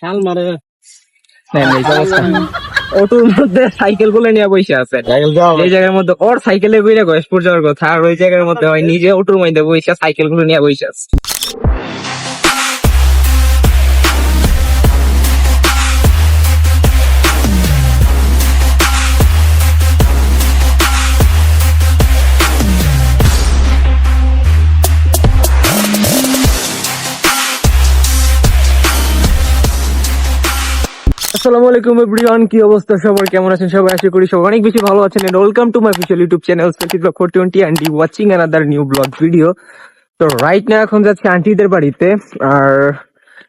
শাল মারে। অটোর মধ্যে সাইকেলগুলো নিয়ে বসে আছে। এই জায়গার মধ্যে ওর সাইকেলে বইরে গয়েশপুর যাওয়ার কথা। আর ওই জায়গার মধ্যে হয় নিজে অটোর মধ্যে বসে সাইকেলগুলো নিয়ে বসে আছে। আসসালামু আলাইকুম এভরিওয়ান, কি অবস্থা সবার? কেমন আছেন সবাই? আশা করি সবাই অনেক বেশি ভালো আছেন। And welcome to my official YouTube channel selfie blog four twenty and you watching another new blog video তো রাইট না এখন যাচ্ছি আন্টিদের বাড়িতে। আর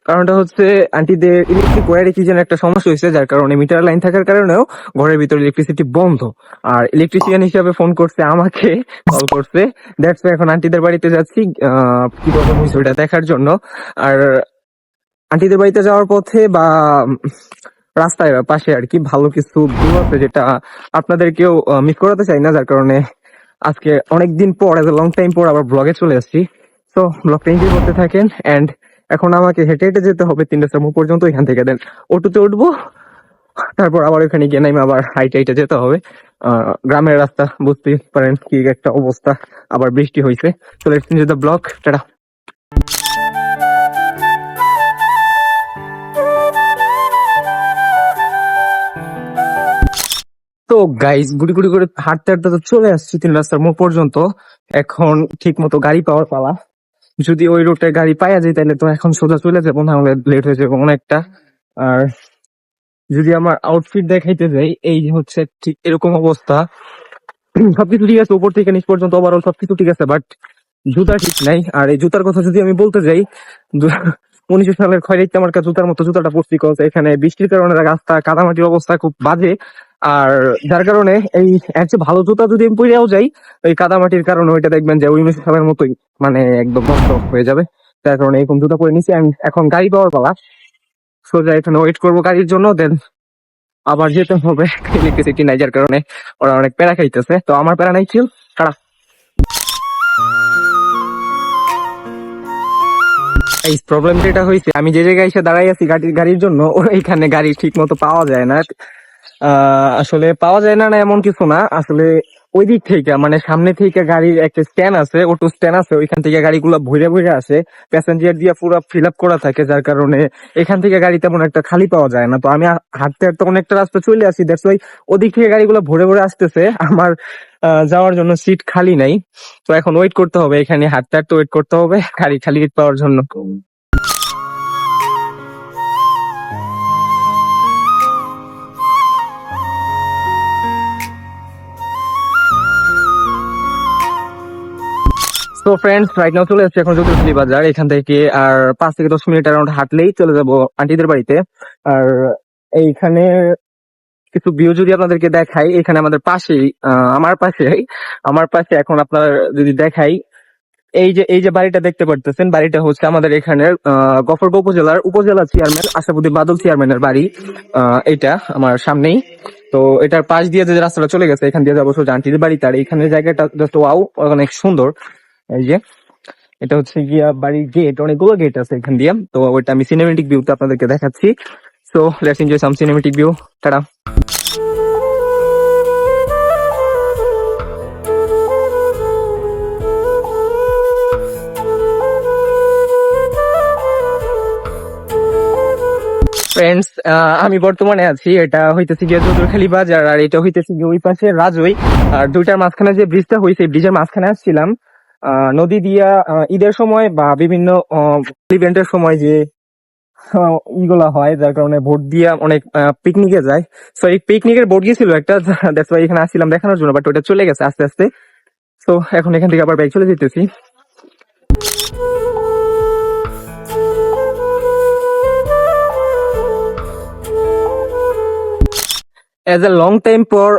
কারণটা হচ্ছে আন্টিদের ইলেকট্রিক ওয়ারে কি যেন একটা সমস্যা হয়েছে, যার কারণে মিটার লাইন থাকার কারণেও ঘরের ভিতরে ইলেকট্রিসিটি বন্ধ। আর ইলেকট্রিশিয়ান হিসাবে ফোন করছে, আমাকে কল করছে। দ্যাটস এখন আন্টিদের বাড়িতে যাচ্ছি কি রকম হয়েছে দেখার জন্য। আর আন্টিদের বাড়িতে যাওয়ার পথে বা রাস্তায় পাশে আর কি ভালো কিছু ভিউ আছে যেটা আপনাদেরকেও মিস করাতে চাই না, যার কারণে আজকে অনেকদিন পর এজ লং টাইম পর আবার ব্লগে চলে আসছি। তো ব্লগটা এনজয় করতে থাকেন এন্ড এখন আমাকে হেঁটে হেঁটে যেতে হবে তিনটা সময় পর্যন্ত এখান থেকে। দেন অটোতে উঠবো, তারপর আবার ওখানে গিয়ে নাইমে আবার হাইটে হাইটে যেতে হবে। গ্রামের রাস্তা, বুঝতেই পারেন কি একটা অবস্থা। আবার বৃষ্টি হয়েছে লেটস এনজয় দ্য ব্লগ টাটা। তো গাইস গুড়ি গুড়ি করে হাঁটতে হাঁটতে তো চলে আসছি তিন রাস্তার মোড় পর্যন্ত। এখন ঠিক মতো গাড়ি পাওয়ার পালা। যদি ওই রুটে গাড়ি পাওয়া যায় তাহলে তো এখন সোজা চলে যাব, না হলে লেট হয়ে যাবে অনেকটা। আর যদি আমার আউটফিট দেখাইতে যাই, এই হচ্ছে ঠিক এরকম অবস্থা। সবকিছু ঠিক আছে, উপর থেকে নিচ পর্যন্ত ওভারঅল সবকিছু ঠিক আছে বাট জুতা ঠিক নাই। আর এই জুতার কথা যদি আমি বলতে যাই উনিশশো সালের খয়রাইতে আমার কাছে জুতার মতো জুতাটা পড়ছি এখানে বৃষ্টির কারণে রাস্তা, কাদামাটির অবস্থা খুব বাজে। আর যার কারণে এই এর ভালো জুতা যদি আমি পরেও যাই ওই কাদামাটির কারণে ওইটা দেখবেন যে উনিশশো সালের মতোই মানে একদম নষ্ট হয়ে যাবে। যার কারণে এরকম জুতা পরে নিছি এখন গাড়ি পাওয়ার পালা। সোজা এখানে ওয়েট করব গাড়ির জন্য দেন আবার যেতে হবে ইলেকট্রিসিটি নাই, যার কারণে ওরা অনেক প্যারা খাইতেছে। তো আমার প্যারা নাই ছিল খারাপ এই প্রবলেমটা এটা হয়েছে আমি যে জায়গায় এসে দাঁড়াই আছি গাড়ির গাড়ির জন্য, ওইখানে গাড়ি ঠিক মতো পাওয়া যায় না। আসলে পাওয়া যায় না না এমন কিছু না। আসলে ওই দিক থেকে মানে সামনে থেকে গাড়ির একটা স্ট্যান্ড আছে অটো স্ট্যান্ড আছে, ওইখান থেকে গাড়িগুলো ভরে ভরে আসে। প্যাসেঞ্জার দিয়ে পুরো ফিল আপ করা থাকে, যার কারণে এখান থেকে গাড়ি তেমন একটা খালি পাওয়া যায় না। তো আমি হাঁটতে হাঁটতে অনেকটা রাস্তা চলে আসি দ্যাটস ওয়াই ওদিক থেকে গাড়িগুলো ভরে ভরে আসতেছে। আমার যাওয়ার জন্য সিট খালি নাই। তো এখন ওয়েট করতে হবে, এখানে হাঁটতে হাঁটতে ওয়েট করতে হবে, গাড়ি খালি পাওয়ার জন্য। তো ফ্রেন্ডস রাইট নাও চলে আসছে এখন চতুর্থী বাজার। এখান থেকে আর পাঁচ থেকে দশ মিনিট অ্যারাউন্ড হাঁটলেই চলে যাব আন্টিদের বাড়িতে। আর এইখানে কিছু ভিউ যদি আপনাদেরকে দেখাই এখানে আমাদের পাশেই আমার পাশেই আমার পাশে এখন আপনার যদি দেখাই এই যে এই যে বাড়িটা দেখতে পারতেছেন বাড়িটা হচ্ছে আমাদের এখানের আহ, গফরগাঁও উপজেলার উপজেলা চেয়ারম্যান আশাফুদ্দি বাদল চেয়ারম্যানের বাড়ি। এটা আমার সামনেই। তো এটার পাশ দিয়ে যে রাস্তাটা চলে গেছে এখান দিয়ে যাব সোজা আন্টির বাড়িতে। আর এখানে জায়গাটা জাস্ট ওয়াও অনেক সুন্দর। এই যে, এটা হচ্ছে গিয়া বাড়ির গেট অনেকগুলো গেট আছে এখান দিয়ে। তো ওইটা আমি সিনেমেটিক ভিউতে আপনাদেরকে দেখাচ্ছি। So let's enjoy some cinematic view tata friends আমি বর্তমানে আছি, এটা হইতেছে গিয়ে চতুর্খালি বাজার, আর এটা হইতেছে গিয়ে ওই পাশে রাজই আর দুইটার মাঝখানে যে ব্রিজটা হয়েছে ব্রিজের মাঝখানে আসছিলাম। নদী দিয়া ঈদের সময় বা বিভিন্ন ইভেন্টের সময় যে ইগুলা হয়, যার কারণে ভোট দিয়া অনেক পিকনিকে যায়। সো এই পিকনিকের বোর্ড গিয়েছিল একটা দ্যাটস এখানে আসছিলাম দেখানোর জন্য বাট ওটা চলে গেছে আস্তে আস্তে। তো এখন এখান থেকে আবার বাইক চলে যেতেছি। এজ এ লং টাইম পর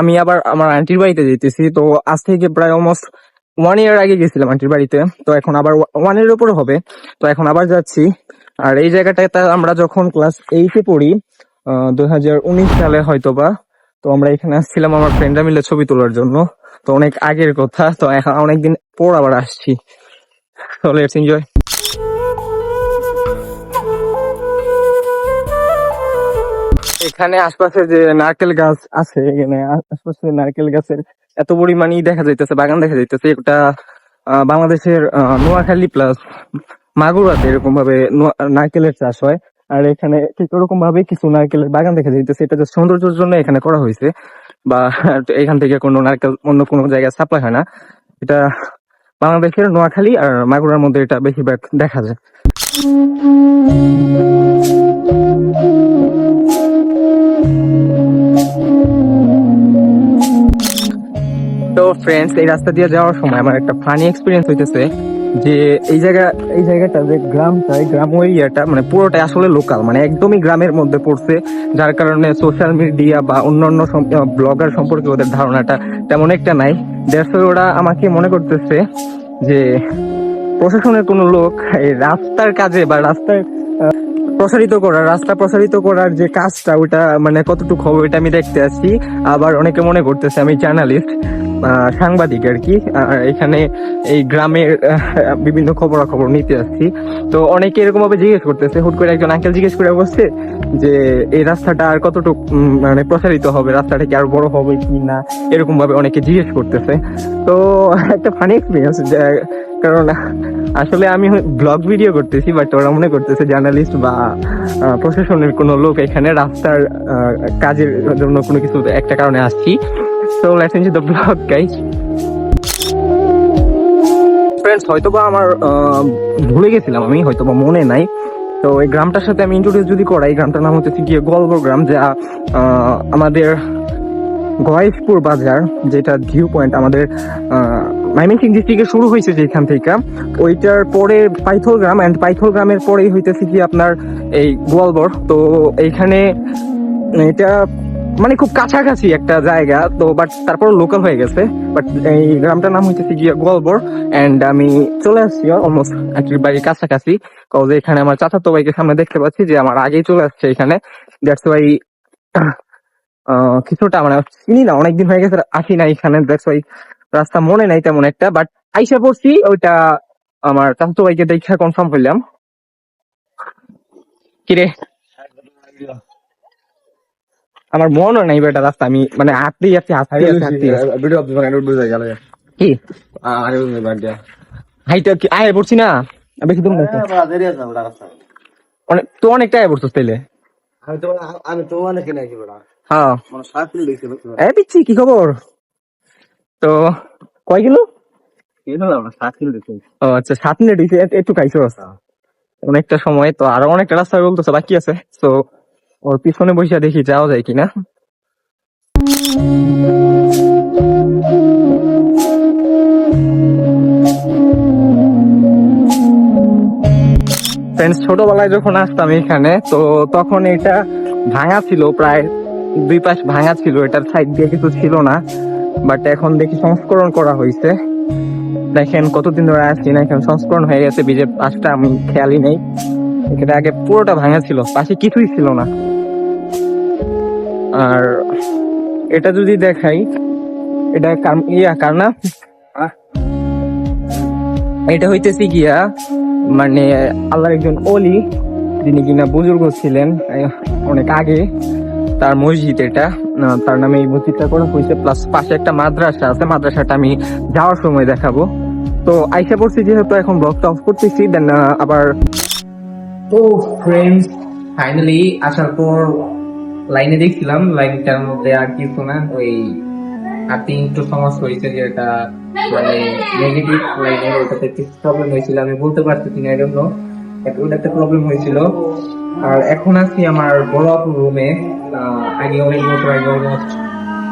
আমি আবার আমার আন্টির বাড়িতে যেতেছি, তো আজ থেকে প্রায় অলমোস্ট ওয়ান ইয়ার আগে গেছিলাম আন্টির বাড়িতে, তো এখন আবার ওয়ানের উপরে হবে। তো এখন আবার যাচ্ছি। আর এই জায়গাটাতে আমরা যখন ক্লাস এইটে পড়ি দুই হাজার উনিশ সালে হয়তো বা তো আমরা এখানে আসছিলাম আমার ফ্রেন্ডরা মিলে ছবি তোলার জন্য। তো অনেক আগের কথা, তো এখন অনেকদিন পর আবার আসছি। এনজয় এখানে আশপাশে যে নারকেল গাছ আছে, এখানে আশপাশে নারকেল গাছের এত পরিমাণই দেখা যাইতেছে বাগান দেখা যাইতেছে আহ, বাংলাদেশের নোয়াখালী প্লাস মাগুরাতে এরকম ভাবে নারকেলের চাষ হয়। আর এখানে ঠিক ওরকম ভাবে কিছু নারকেলের বাগান দেখা যাইতেছে। এটা সৌন্দর্যের জন্য এখানে করা হয়েছে। বা এখান থেকে কোনো নারকেল অন্য কোনো জায়গায় সাপ্লাই হয় না। এটা বাংলাদেশের নোয়াখালী আর মাগুরার মধ্যে এটা বেশিরভাগ দেখা যায়। তো ফ্রেন্ডস এই রাস্তা দিয়ে যাওয়ার সময় আমার একটা ফানি এক্সপিরিয়েন্স হইতেছে যে এই জায়গা, এই জায়গাটা যে গ্রামটা গ্রাম এরিয়াটা মানে পুরোটাই আসলে লোকাল মানে একদমই গ্রামের মধ্যে পড়ছে, যার কারণে সোশ্যাল মিডিয়া বা অন্যান্য ব্লগার সম্পর্কে ওদের ধারণাটা তেমন একটা নাই। দ্যাটস ওরা আমাকে মনে করতেছে যে প্রশাসনের কোনো লোক এই রাস্তার কাজে বা রাস্তার প্রসারিত করার, রাস্তা প্রসারিত করার যে কাজটা ওটা মানে কতটুকু হবে এটা আমি দেখতে আসছি। আবার অনেকে মনে করতেছে আমি জার্নালিস্ট সাংবাদিক আর কি। এখানে এই গ্রামের বিভিন্ন খবরাখবর নিতে আসছি। তো অনেকে এরকম ভাবে জিজ্ঞেস করতেছে, হুট করে একজন আঙ্কেল জিজ্ঞেস করে বসছে যে, এই রাস্তাটা আর কতটুকু মানে প্রসারিত হবে? রাস্তাটা কি আর বড় হবে কি না? এরকম ভাবে অনেকে জিজ্ঞেস করতেছে। তো একটা ফানি এক্সপিরিয়েন্স কারণ আসলে আমি ব্লগ ভিডিও করতেছি বাট ওরা মনে করতেছে জার্নালিস্ট বা প্রশাসনের কোনো লোক এখানে রাস্তার কাজের জন্য কোনো কিছু একটা কারণে আসছি। So let's enjoy the blog guys friends হয়তোবা আমার ভুলে গেছিলাম আমি হয়তোবা মনে নাই। তো এই গ্রামটার সাথে আমি ইন্ট্রোডিউস যদি করাই গ্রামটার নাম হচ্ছে গিয়ে গল্প গ্রাম যা আমাদের গয়েশপুর বাজার যেটা ভিউ পয়েন্ট আমাদের আহ, ডিস্ট্রিক্টে শুরু হয়েছে যেখান থেকে। ওইটার পরে পাইথল গ্রাম অ্যান্ড পাইথল গ্রামের পরেই হইতেছে কি আপনার এই গোয়ালবর তো এইখানে এটা মানে খুব কাছাকাছি একটা জায়গা, তো বাট তারপর লোকাল হয়ে গেছে। বাট এই গ্রামটার নাম হইতেছে গিয়া গোয়ালবর এন্ড আমি চলে আসছি অলমোস্ট একচুয়ালি বাড়ির কাছাকাছি। কজ এখানে আমার চাচাতো ভাইকে সামনে দেখতে পাচ্ছি যে আমার আগেই চলে আসছে এখানে। দ্যাটস ওয়াই কিছুটা মানে চিনি না, অনেকদিন হয়ে গেছে, আসি না এখানে। দ্যাটস ওয়াই রাস্তা মনে নাই তেমন একটা। বাট আইসা পড়ছি, ওইটা আমার চাচাতো ভাইকে দেখা কনফার্ম করলাম। কিরে? আমার মনে নাই বেটা রাস্তা আমি মানে হাঁটতেই যাচ্ছি হাঁটতেই যাচ্ছি। ভিডিও আপনি বানানোর বুঝে গেল কি? আরে বুঝে বাদ দিয়া। হাইটা কি আয় পড়ছি না? আর বেশি দূর নাই তো। অনেক তো অনেকটা আয় পড়ছিস তাইলে? আমি তো আমি তো অনেক নাকি বড়। হ্যাঁ। মানে সাত কিলো দেখছি এ পিচ্ছি কি খবর? তো কয় কিলো? কি সাত ও আচ্ছা সাত মিনিট একটু খাইছো? অনেকটা সময় তো আরও অনেকটা রাস্তা বলতেছে বাকি আছে। তো ওর পিছনে বসে দেখি যাওয়া যায় কিনা। ফ্রেন্ডস ছোটবেলায় যখন আসতাম এখানে, তো তখন এটা ভাঙা ছিল, প্রায় দুই পাশ ভাঙা ছিল, এটার সাইড দিয়ে কিছু ছিল না। বাট এখন দেখি সংস্করণ করা হয়েছে দেখেন, কতদিন ধরে আসছি না, এখন সংস্করণ হয়ে গেছে বিজের পাশটা আমি খেয়ালই নেই। এটা আগে পুরোটা ভাঙা ছিল, পাশে কিছুই ছিল না। আর এটা যদি দেখাই এটা ইয়া কার না এটা হইতেছে গিয়া মানে আল্লাহর একজন অলি যিনি কিনা বুজুর্গ ছিলেন অনেক আগে তার মসজিদ এটা তার নামে এই মসজিদটা করা হয়েছে প্লাস পাশে একটা মাদ্রাসা আছে মাদ্রাসাটা আমি যাওয়ার সময় দেখাবো। তো আইসা পড়ছি যেহেতু এখন ব্লগটা অফ করতেছি দেন আবার তো ফ্রেন্ডস ফাইনালি আসার পর লাইনে দেখছিলাম লাইনটার মধ্যে আর কিছু না, ওই হাতে একটু সমস্যা হয়েছে যে এটা মানে নেগেটিভ লাইনের ওটাতে প্রবলেম হয়েছিল, আমি বলতে পারতেছি না এজন্য ওটা একটা প্রবলেম হয়েছিল। আর এখন আছি আমার বড় আপুর রুমে আগে অনেক বছর আগে অলমোস্ট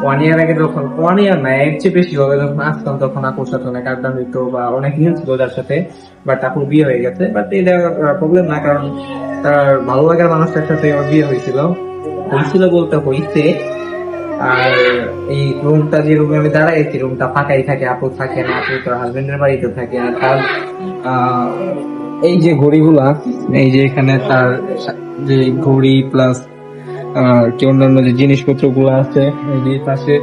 ওয়ান ইয়ার আগে যখন ওয়ান ইয়ার না, এর চেয়ে বেশি হবে যখন আসতাম তখন আপুর সাথে অনেক আড্ডা হইতো বা অনেক নিউজ ছিল যার সাথে বাট আপুর বিয়ে হয়ে গেছে বাট এটা প্রবলেম না, কারণ তার ভালো লাগার মানুষটার সাথে বিয়ে হয়েছিল। হয়েছিল বলতে হইছে আর এই রুমটা যে রুমে আমি দাঁড়াইছি, রুমটা ফাঁকাই থাকে, আপু থাকে না, আপু হাজবেন্ড হাজবেন্ডের বাড়িতে থাকে। আর তার এই যে ঘড়িগুলা, এই যে এখানে তার যে ঘড়ি প্লাস কি অন্যান্য যে জিনিসপত্রগুলো আছে এই পাশে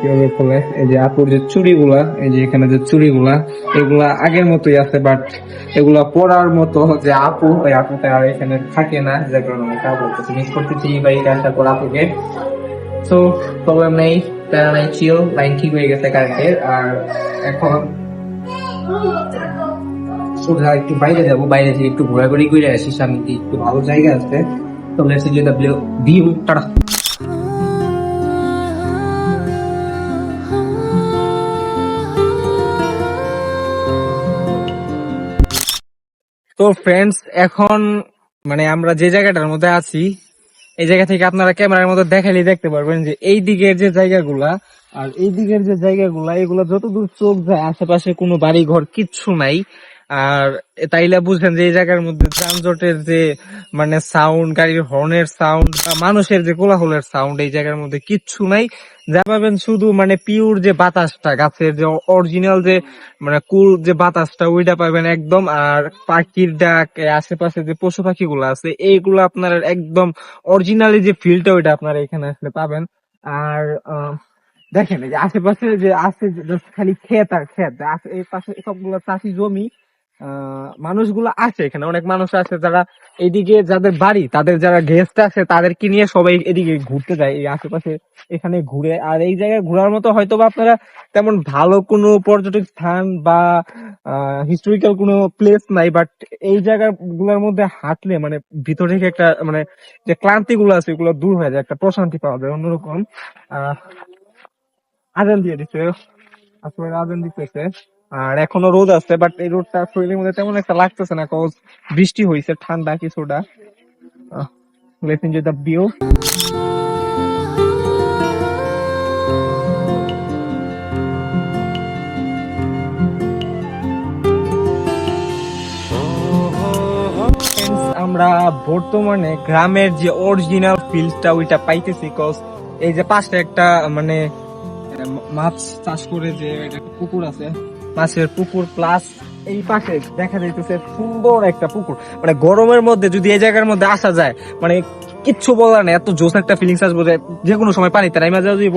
কীভাবে খোলে এই যে আপুর যে চুড়িগুলা, এই যে এখানে যে চুড়িগুলা, এগুলা আগের মতোই আছে বাট এগুলা পরার মতো যে আপু, ওই আপুটা আর এখানে থাকে না যে কারণে আমি তা বলতেছি মিস করতেছি বাড়িতে আসার পর আপুকে। তো প্রবলেম নেই, প্যারা নাই চিল লাইন ঠিক হয়ে গেছে কারেন্টের আর এখন সোজা একটু বাইরে যাব, বাইরে থেকে একটু ঘোরাঘুরি করে আসি, সামনে একটু ভালো জায়গা আছে। তো লেটস এনজয় দ্য ভিউ তো ফ্রেন্ডস এখন মানে আমরা যে জায়গাটার মধ্যে আছি, এই জায়গা থেকে আপনারা ক্যামেরার মধ্যে দেখাইলে দেখতে পারবেন যে এই দিকের যে জায়গাগুলা আর এই দিকের যে জায়গাগুলা, এগুলা যতদূর চোখ যায়, আশেপাশে কোনো বাড়ি ঘর কিচ্ছু নাই। আর তাইলে বুঝলেন যে এই জায়গার মধ্যে যানজটের যে মানে সাউন্ড গাড়ির হর্নের সাউন্ড বা মানুষের যে কোলাহলের সাউন্ড এই জায়গার মধ্যে কিচ্ছু নাই। যা পাবেন শুধু মানে পিওর যে বাতাসটা, গাছের যে অরিজিনাল যে মানে কুল যে বাতাসটা, ওইটা পাবেন একদম। আর পাখির ডাক আশেপাশে যে পশু পাখিগুলো আছে, এইগুলো আপনার একদম অরিজিনালি যে ফিলটা ওইটা আপনারা এখানে আসলে পাবেন। আর দেখেন এই যে আশেপাশে যে আছে খালি ক্ষেত আর ক্ষেত এই পাশে সবগুলো চাষি জমি মানুষগুলো আছে এখানে। অনেক মানুষ আছে যারা এদিকে যাদের বাড়ি, তাদের যারা গেস্ট আছে তাদেরকে নিয়ে সবাই এদিকে ঘুরতে যায়। এই আশেপাশে এখানে ঘুরে, আর এই জায়গায় ঘোরার মতো হয়তো বা আপনারা তেমন ভালো কোনো পর্যটক স্থান বা হিস্টোরিক্যাল কোনো প্লেস নাই বাট এই জায়গা জায়গাগুলোর মধ্যে হাঁটলে মানে ভিতর থেকে একটা মানে যে ক্লান্তি গুলো আছে এগুলো দূর হয়ে যায়, একটা প্রশান্তি পাওয়া যায় অন্যরকম। আহ, আজান দিয়ে দিচ্ছে আসলে আজান দিতেছে। আর এখনও রোদ আছে বাট এই রোদটা শরীরের মধ্যে তেমন একটা লাগতেছে না কজ বৃষ্টি হয়েছে, ঠান্ডা কিছুটা। লেটস এনজয় দ্য ভিউ আমরা বর্তমানে গ্রামের যে অরিজিনাল ফিলটা ওইটা পাইতেছি কজ এই যে পাশে একটা মানে মাছ চাষ করে যে একটা পুকুর আছে মাছের পুকুর প্লাস এই পাশে দেখা যাইতেছে সুন্দর একটা পুকুর। মানে গরমের মধ্যে যদি এই জায়গার মধ্যে আসা যায় মানে কিচ্ছু বলার নেই, এত জোস একটা ফিলিংস আসব যে কোনো সময় পানিতে নাইমা যাওয়া যাইব।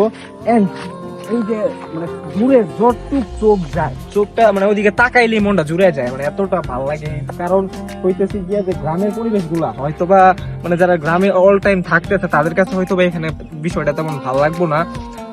এই যে মানে দূরে যতটুক চোখ যায়, চোখটা মানে ওইদিকে তাকাইলে মনটা জুড়ে যায় মানে এতটা ভালো লাগে। কারণ হইতেছে গিয়া যে গ্রামের পরিবেশগুলা হয়তোবা মানে যারা গ্রামে অল টাইম থাকতেছে, তাদের কাছে হয়তোবা এখানে বিষয়টা তেমন ভালো লাগবো না।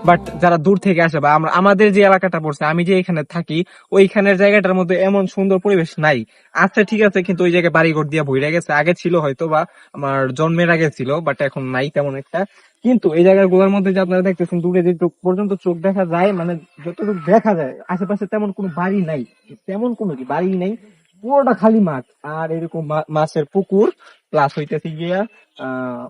বাট যারা দূর থেকে আসে বা আমরা, আমাদের যে এলাকাটা পড়ছে, আমি যে এখানে থাকি, ওইখানের জায়গাটার মধ্যে এমন সুন্দর পরিবেশ নাই। আছে, ঠিক আছে, কিন্তু ওই জায়গায় বাড়িঘর দিয়ে ভইরা গেছে। আগে ছিল হয়তো বা আমার জন্মের আগে ছিল, বাট এখন নাই তেমন একটা। কিন্তু এই জায়গাগুলোর মধ্যে যে আপনারা দেখতেছেন, দূরে যেটুক পর্যন্ত চোখ দেখা যায় মানে যতটুকু দেখা যায়, আশেপাশে তেমন কোনো বাড়ি নাই। তেমন কোনো কি, বাড়ি নাই। পুরোটা খালি মাছ আর এরকম মাছের পুকুর প্লাস হইতেছে গিয়া, আহ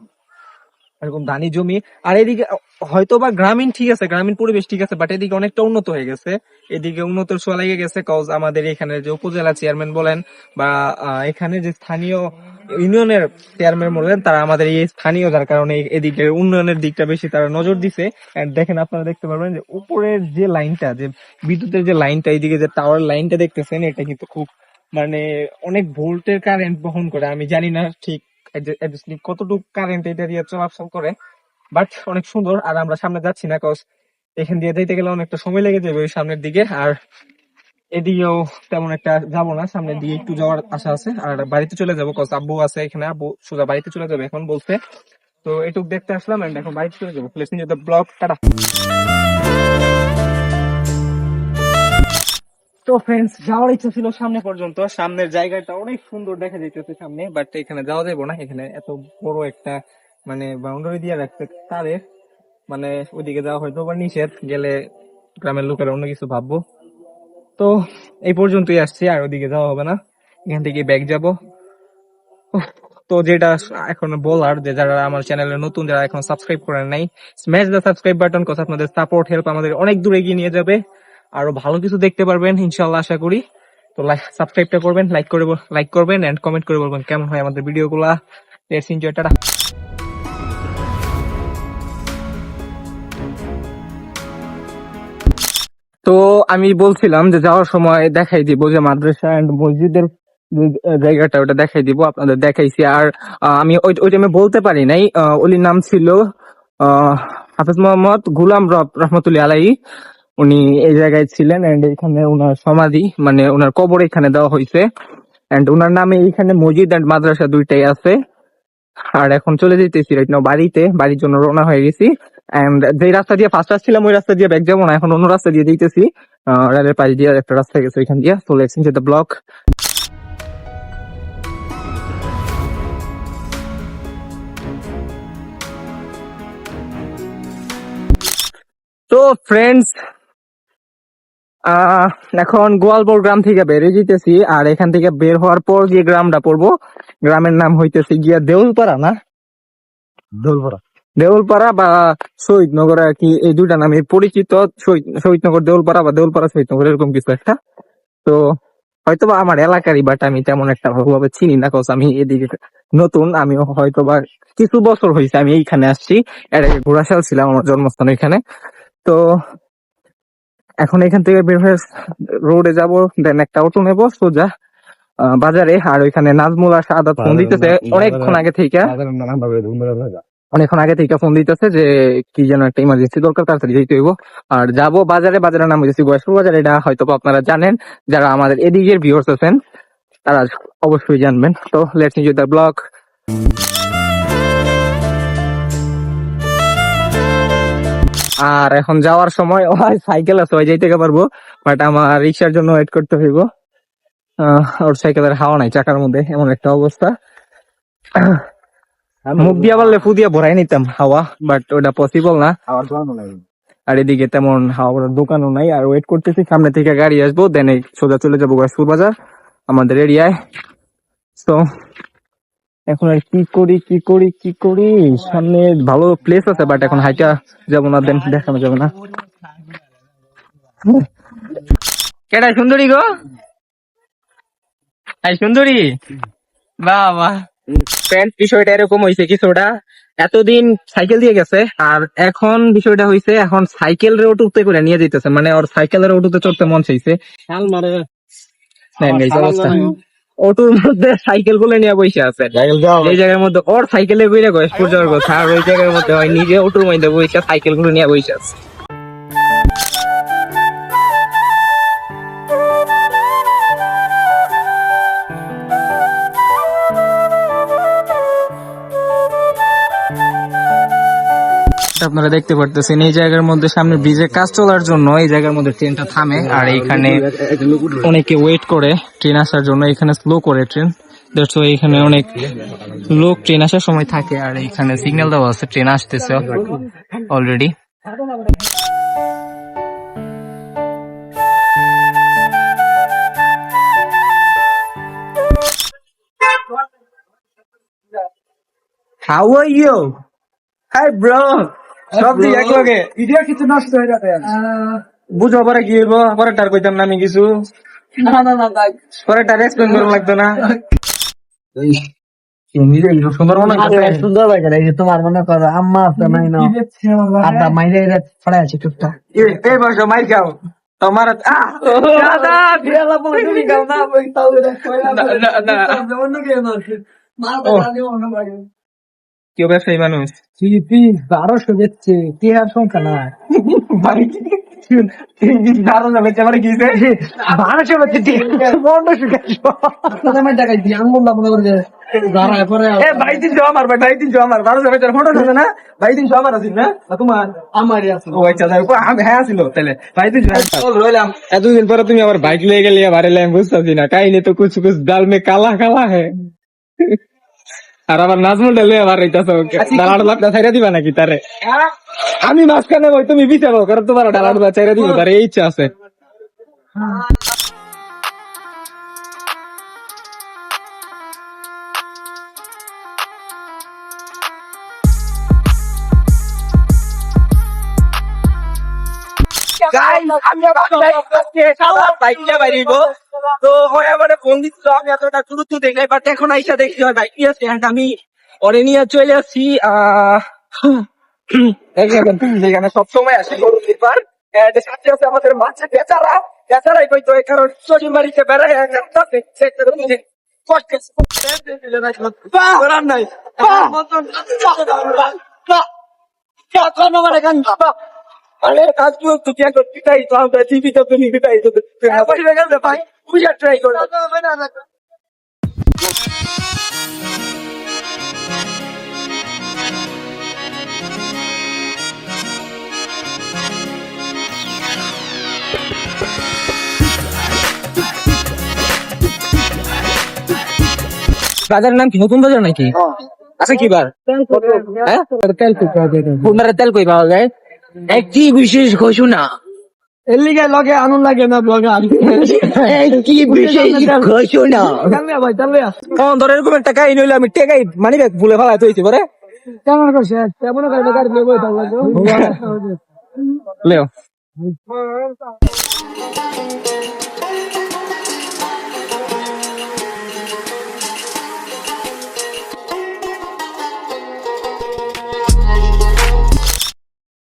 এরকম ধানি জমি। আর এদিকে হয়তো বা গ্রামীণ ঠিক আছে, গ্রামীণ পরিবেশ ঠিক আছে বাট এদিকে অনেকটা উন্নত হয়ে গেছে। এদিকে উন্নত ছোঁয়া লেগে গেছে কজ আমাদের এখানে যে উপজেলা চেয়ারম্যান বলেন বা এখানে যে স্থানীয় ইউনিয়নের চেয়ারম্যান বলেন, তারা আমাদের এই স্থানীয়, যার কারণে এদিকে উন্নয়নের দিকটা বেশি তারা নজর দিছে। দেখেন আপনারা দেখতে পারবেন যে উপরের যে লাইনটা, যে বিদ্যুতের যে লাইনটা এইদিকে যে টাওয়ার লাইনটা দেখতেছেন, এটা কিন্তু খুব মানে অনেক ভোল্টের কারেন্ট বহন করে, আমি জানি না ঠিক কতটুকু কারেন্ট এটা দিয়ে চলাচল করে বাট অনেক সুন্দর আর আমরা সামনে যাচ্ছি না কজ এখান দিয়ে যাইতে গেলে অনেকটা সময় লেগে যাবে ওই সামনের দিকে, আর এদিকেও তেমন একটা যাব না, সামনের দিকে একটু যাওয়ার আশা আছে, আর বাড়িতে চলে যাব কজ আব্বু আছে এখানে, আব্বু সোজা বাড়িতে চলে যাবে এখন বলছে। তো এটুক দেখতে আসলাম এখন বাড়িতে চলে যাব। প্লেস নিয়ে ব্লগ টাটা! তো ফ্রেন্ডস যাওয়ার ইচ্ছা ছিল সামনে পর্যন্ত। সামনের জায়গাটা অনেক সুন্দর দেখা যাইতেছে সামনে বাট এখানে যাওয়া যাবে না। এখানে এত বড় একটা মানে বাউন্ডারি দিয়ে রাখছে তারে। মানে ওইদিকে যাওয়া হয়তো বা নিষেধ, গেলে গ্রামের লোকেরা অন্য কিছু ভাববো। তো, এই পর্যন্তই আসছি, আর ওদিকে যাওয়া হবে না। এখান থেকে ব্যাগ যাব। তো যেটা এখন বলার, যে যারা আমার চ্যানেলে নতুন, যারা এখন সাবস্ক্রাইব করেন নাই স্ম্যাশ দ্য সাবস্ক্রাইব বাটন কথা আপনাদের সাপোর্ট হেল্প আমাদের অনেক দূরে এগিয়ে নিয়ে যাবে। আরও ভালো কিছু দেখতে পারবেন ইনশাল্লাহ আশা করি। তো লাইক সাবস্ক্রাইবটা করবেন লাইক করে লাইক করবেন এন্ড কমেন্ট করে বলবেন কেমন হয় আমাদের ভিডিওগুলা। লেটস এনজয় টাটা। তো আমি বলছিলাম যে যাওয়ার সময় দেখাই দিব যে মাদ্রাসা এন্ড মসজিদের জায়গাটা ওটা দেখাই দিব আপনাদের দেখাইছি। আর আমি ওই ওই টাইমে বলতে পারি নাই ওলির নাম ছিল আহ, হাফিজ মোহাম্মদ গুলাম রব রহমতুল্লাহ আলাই উনি এই জায়গায় ছিলেন এন্ড এখানে ওনার সমাধি মানে ওনার কবর এখানে দেওয়া হয়েছে এন্ড ওনার নামে এইখানে মসজিদ এন্ড মাদ্রাসা দুইটাই আছে। আর এখন চলে যেতেছি রাইট নাও বাড়িতে, বাড়ির জন্য রওনা হয়ে গেছি। এন্ড যে রাস্তা দিয়ে ফার্স্ট আসছিলাম, ওই রাস্তা দিয়ে ব্যাগ যাব না, এখন অন্য রাস্তা দিয়ে দিতেছি রেলের পাশ দিয়ে একটা রাস্তা গেছে ওইখান দিয়ে। লেটস ইনটু দ্য ব্লক তো ফ্রেন্ডস এখন গোয়ালপুর গ্রাম থেকে বেরিয়ে যেতেছি আর এখান থেকে বের হওয়ার পর যে গ্রামটা পড়ব। গ্রামের নাম হইতেছে গিয়া দেউলপাড়া না? দোলপরা দেউলপাড়া বা শহীদনগর আর কি এই দুইটা নামে পরিচিত শহীদ শহীদনগর দেউলপাড়া বা দেউলপাড়া শহীদনগর এরকম কিছু একটা। তো হয়তো বা আমার এলাকারই বাট আমি তেমন একটা ভালোভাবে চিনি না কজ আমি এদিকে নতুন আমি হয়তো বা কিছু বছর হয়েছে আমি এইখানে আসছি। এর আগে ঘোড়াশাল ছিলাম আমার জন্মস্থান এখানে তো এখন এখান থেকে বের হয়ে রোডে যাব দেন একটা অটো নেব সোজা বাজারে। আর ওইখানে নাজমুল আর সাদাত ফোন দিতেছে। অনেকক্ষণ আগে থেকে। অনেকক্ষণ আগে থেকে ফোন দিতেছে যে কি যেন একটা ইমার্জেন্সি দরকার তাড়াতাড়ি যেতে হইব। আর যাব বাজারে বাজারের নাম হচ্ছে গয়েশপুর বাজার। এটা হয়তো আপনারা জানেন যারা আমাদের এদিকের ভিউয়ার্স আছেন তারা অবশ্যই জানবেন। তো লেটস এনজয় দ্য ব্লগ আর এখন যাওয়ার সময় ওই সাইকেল আছে ওই যাইতে পারব বাট আমার রিক্সার জন্য ওয়েট করতে হইব। ওর সাইকেলের হাওয়া নাই চাকার মধ্যে এমন একটা অবস্থা। মুখ দিয়া পারলে ফু দিয়া ভরাই নিতাম হাওয়া বাট ওটা পসিবল না। আর এদিকে তেমন হাওয়া ভরার দোকানও নাই। আর ওয়েট করতেছি সামনে থেকে গাড়ি আসব দেন সোজা চলে যাব গাছপুর বাজার আমাদের এরিয়ায় তো এখন আর কি করি কি করি কি করি? সামনে ভালো প্লেস আছে বাট এখন হাইটা যাব না দেন দেখানো যাবে না। কেডা সুন্দরী গো? এই সুন্দরী। বাহ বাহ ফ্রেন্ড বিষয়টা এরকম হয়েছে কিছুটা এতদিন সাইকেল দিয়ে গেছে আর এখন বিষয়টা হয়েছে এখন সাইকেল রোড উঠতে করে নিয়ে যেতেছে মানে ওর সাইকেলের অটোতে চড়তে মন চাইছে। অবস্থা। অটোর মধ্যে সাইকেলগুলো নিয়ে বসে আছে। এই জায়গার মধ্যে ওর সাইকেলে বইরে গয়েশপুর যাওয়ার কথা। আর ওই জায়গার মধ্যে হয় নিজে অটোর মধ্যে বসে সাইকেলগুলো নিয়ে বসে আছে। আপনারা দেখতে পারতেছেন, এই জায়গার মধ্যে সামনে ব্রিজের কাজ চলার জন্য এই জায়গার মধ্যে ট্রেনটা থামে আর এইখানে অনেকে ওয়েট করে ট্রেন আসার জন্য, এখানে স্লো করে ট্রেন দ্যাটস এখানে অনেক লোক ট্রেন আসার সময় থাকে, আর এখানে সিগন্যাল দেওয়া আছে ট্রেন আসতেছে already How are you? Hi, bro. সব দিক এক লগে ইডিয়া কিছু নষ্ট হয়ে যাবে বুঝো পরে কি হইব পরে টার কইতাম না আমি কিছু না না না পরে টার এক্সপ্লেন করা লাগতো না সুন্দর মনে সুন্দর এই যে তোমার মনে করো আম্মা আছে নাই না আড্ডা মাইরে ছড়াই আছে টুকটা এই বসো মাই খাও তোমার আহ দাদা বিয়ালা বলে তুমি গাও না না, না, কেউ ব্যবসায়ী মানুষ? জিপি বারোশো যাচ্ছে টিহার সংখ্যা না দারুণ যাবে আমার গিয়েছে বারোশো যাচ্ছে পনেরোশো টাকা আমি টাকা দিয়ে আঙ্গুল মনে করে যারা এরপরে এ ভাই তিনশো আমার ভাই ভাই তিনশো আমার বারো যাবে ফটো আছে না? ভাই তিনশো আমার আছে না? না তোমার আমারই আছে। ও আচ্ছা হ্যাঁ আসিল তাহলে। ভাই তিনশো রইলাম। এতদিন পরে তুমি আমার বাইক লিয়ে গেলে আবার এলে আমি বুঝতেছি না। কাহিনী তো কুছ কুছ ডাল মে কালা কালা হে। আর আমার নাজমুল ডালে আবার এইটাছে ওকে ডালাড় লাপটা ছাইরা দিবা নাকি তারে? আমি মাঝখানে বই তুমি বিচারো কারণ তোমার ডালাড় ছাইরা দিব তার এই ইচ্ছা আছে। বাইক শালা বাইক নিয়ে বাইরিব তো হয় আমার ফোন দিচ্ছিল আমি এতটা দ্রুত দেখলে বাট এখন আইসা দেখছি হয় বাইক নিয়ে আসছে আমি ওরে নিয়ে চলে আসছি আহ যেখানে সবসময় আসি গরু লিপার সাথে আছে আমাদের মাঝে বেচারা বেচারাই বাড়িতে বেড়াই নাই আরে কাজ কি কি একটা পিটাই তো আমরা টিভি তো তুমি পিটাই তো তুই গেছে ভাই। বুঝা ট্রাই করো। বাজারের নাম কি? নতুন বাজার নাকি? আচ্ছা কি বার? হ্যাঁ। পনেরো তেল কই পাওয়া যায়। একটি বিশেষ ঘোষণা। এর লিগে লগে আনন্দ লাগে না ব্লগে একটি বিশেষ ঘোষণা। ভাই চালবে কোন ধর এরকম একটা কাহিনী হইলে আমি টেকাই মানি ব্যাগ ভুলে ফেলা তুইছি পরে? কেমন করছে? কেমন করবে গাড়ি নিয়ে বই থাকবে লেও।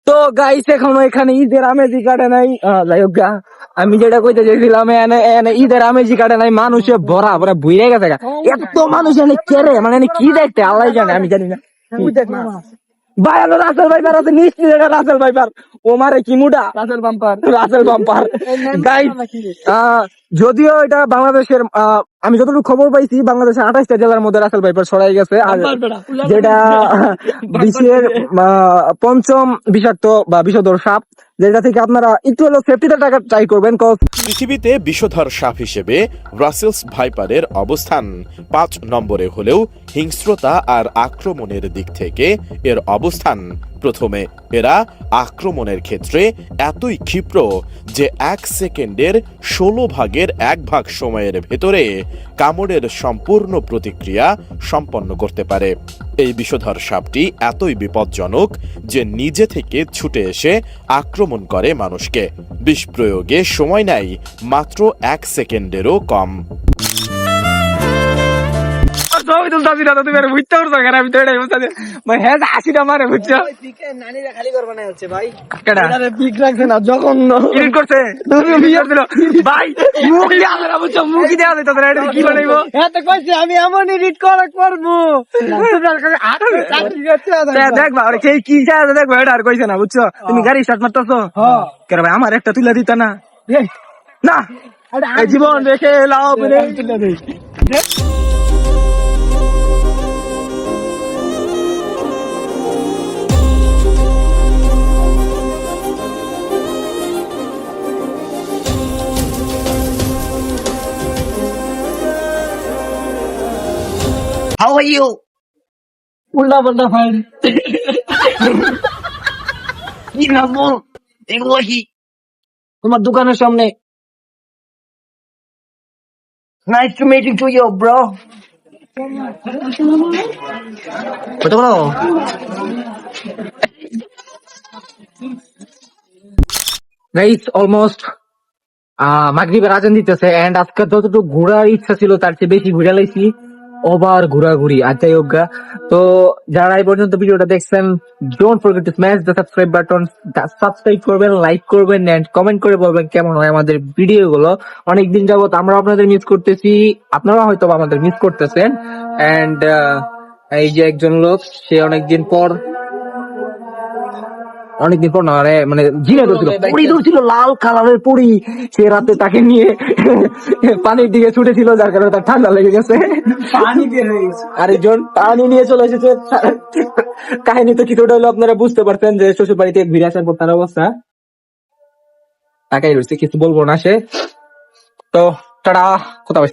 তো গাইস এখন এখানে ঈদের আমেজি কাটে নাই যাই হোক গা। আমি যেটা কইতে চাইছিলাম, এনে ঈদের আমেজি কাটে নাই, মানুষে ভরা ভরা বুইরে গেছে। এত মানুষ এনে কেরে মানে কি দেখতে আল্লাহ জানে, আমি জানি না ভাই রাসেল ভাইপার আছে নিশ্চিত এটা Russell viper. ওমারে Russell bumper. Russell bumper. Guys যদিও এটা বাংলাদেশের আহ, আমি যতটুকু খবর পাইছি বাংলাদেশের আঠাশটা জেলার মধ্যে রাসেল ভাইপার সরাই গেছে। আর যেটা বিশ্বের পঞ্চম বিষাক্ত বা বিষধর সাপ। যেটা থেকে আপনারা একটু হলেও সেফটিটা টাকা ট্রাই করবেন কজ পৃথিবীতে বিষধর সাপ হিসেবে ব্রাসেলস ভাইপারের অবস্থান পাঁচ নম্বরে হলেও হিংস্রতা আর আক্রমণের দিক থেকে এর অবস্থান প্রথমে, এরা আক্রমণের ক্ষেত্রে এতই ক্ষিপ্র যে এক সেকেন্ডের ষোলো ভাগের এক ভাগ সময়ের ভেতরে কামড়ের সম্পূর্ণ প্রতিক্রিয়া সম্পন্ন করতে পারে। এই বিষধর সাপটি এতই বিপজ্জনক যে নিজে থেকে ছুটে এসে আক্রমণ করে মানুষকে। বিষ প্রয়োগে সময় নেয় মাত্র এক সেকেন্ডেরও কম। না তো তুমি আর বুঝতে পারছ কেন? আমি তো এটাই বুঝতে মানে হ্যাঁ হাসিটা মারে বুঝছ? নানিরা খালি করবে না হচ্ছে ভাই। কেডা? আরে পিক রাখছে না যখন এডিট করছে। তুমি বিয়ে করছিল। ভাই মুখ না বুঝছ? মুখ দেওয়া এটা কি বানাইবো? হ্যাঁ তো কইছি আমি এমন এডিট করে করব। দেখ- দেখবা আরে কে কি চায় দেখবা এটা আর কইছে না বুঝছ? তুমি গাড়ি স্টার্ট মারতেছো? হ্যাঁ। কেন ভাই আমার একটা তুলে দিতা না। না। জীবন রেখে লাভ নেই। How are কি নাম এগুলো কি তোমার দোকানের সামনে। Nice to meeting to you bro কত বলো গাইস অলমোস্ট মাগরিবের আজান দিতেছে এন্ড আজকে যতটুকু ঘোরার ইচ্ছা ছিল তার চেয়ে বেশি ঘুরে লাইছি। ওভার ঘোরাঘুরি আর যাই হোক গা। তো যারা এই পর্যন্ত ভিডিওটা দেখছেন don't forget to smash the subscribe button subscribe করবেন লাইক করবেন এন্ড কমেন্ট করে বলবেন কেমন হয় আমাদের ভিডিও গুলো অনেক দিন যাবত আমরা আপনাদের মিস করতেছি আপনারা হয়তো আমাদের মিস করতেছেন এন্ড এই যে একজন লোক, সে অনেকদিন পর অনেকদিন পর না মানে জিনে ধরছিল। পুরি ধরছিল লাল কালারের পুরি। সে রাতে তাকে নিয়ে পানির দিকে ছুটেছিল যার কারণে তার ঠান্ডা লেগে গেছে। পানি আরেকজন পানি নিয়ে চলে এসেছে। কাহিনী তো কিছুটা হলো আপনারা বুঝতে পারছেন যে শ্বশুর বাড়িতে ঘুরে আসার পর তার অবস্থা। তাকাই রয়েছে কিছু বলব না সে। তো টাটা কোথাও